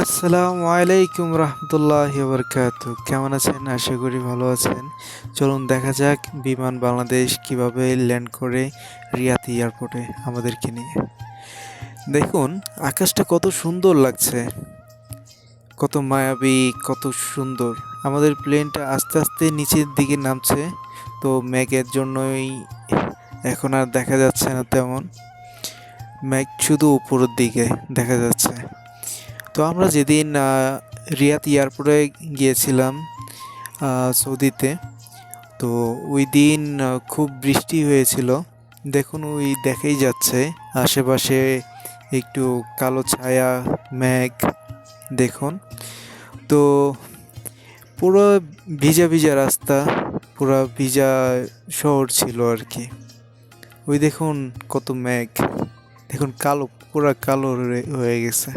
আসসালামু আলাইকুম রহমতুল্লাহ বরকাত কেমন আছেন? আশা করি ভালো আছেন। চলুন দেখা যাক বিমান বাংলাদেশ কীভাবে ল্যান্ড করে রিয়াদ এয়ারপোর্টে আমাদেরকে নিয়ে। দেখুন, আকাশটা কত সুন্দর লাগছে। কত মায়াবী, কত সুন্দর। আমাদের প্লেনটা আস্তে আস্তে নিচের দিকে নামছে। তো ম্যাগের জন্যই এখন আর দেখা যাচ্ছে না তেমন। ম্যাগ শুধু উপরের দিকে দেখা যাচ্ছে। তো আমরা যেদিন রিয়াদ এয়ারপোর্টে গিয়েছিলাম সৌদিতে, তো ওই দিন খুব বৃষ্টি হয়েছিল। দেখুন, ওই দেখেই যাচ্ছে। আশেপাশে একটু কালো ছায়া, মেঘ, দেখুন। তো পুরো ভিজা ভিজা রাস্তা, পুরো ভিজা শহর ছিল আর কি। ওই দেখুন, কত মেঘ। দেখুন, কালো, পুরো কালো হয়ে গেছে।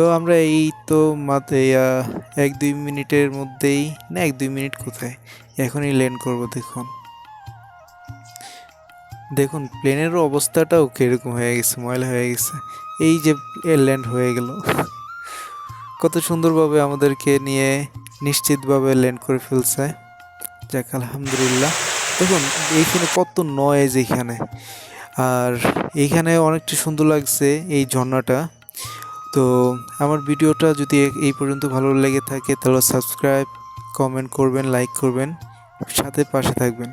তো আমরা এই তো মাত্র এক দুই মিনিটের মধ্যেই, না, এক দুই মিনিট কোথায়? এখনই ল্যান্ড করব, দেখুন। দেখুন প্লেনের অবস্থাটাও কীরকম হয়ে গেছে, ময়লা হয়ে গেছে। এই যে ল্যান্ড হয়ে গেল। কত সুন্দরভাবে আমাদেরকে নিয়ে নিশ্চিতভাবে ল্যান্ড করে ফেলছে। যাক, আলহামদুলিল্লাহ। দেখুন, এইখানে কত নয়েজ এখানে। আর এইখানে অনেকটা সুন্দর লাগছে এই ঝর্ণাটা। তো আমার ভিডিওটা যদি এই পর্যন্ত ভালো লেগে থাকে, তাহলে সাবস্ক্রাইব কমেন্ট করবেন লাইক করবেন, সাথে পাশে থাকবেন।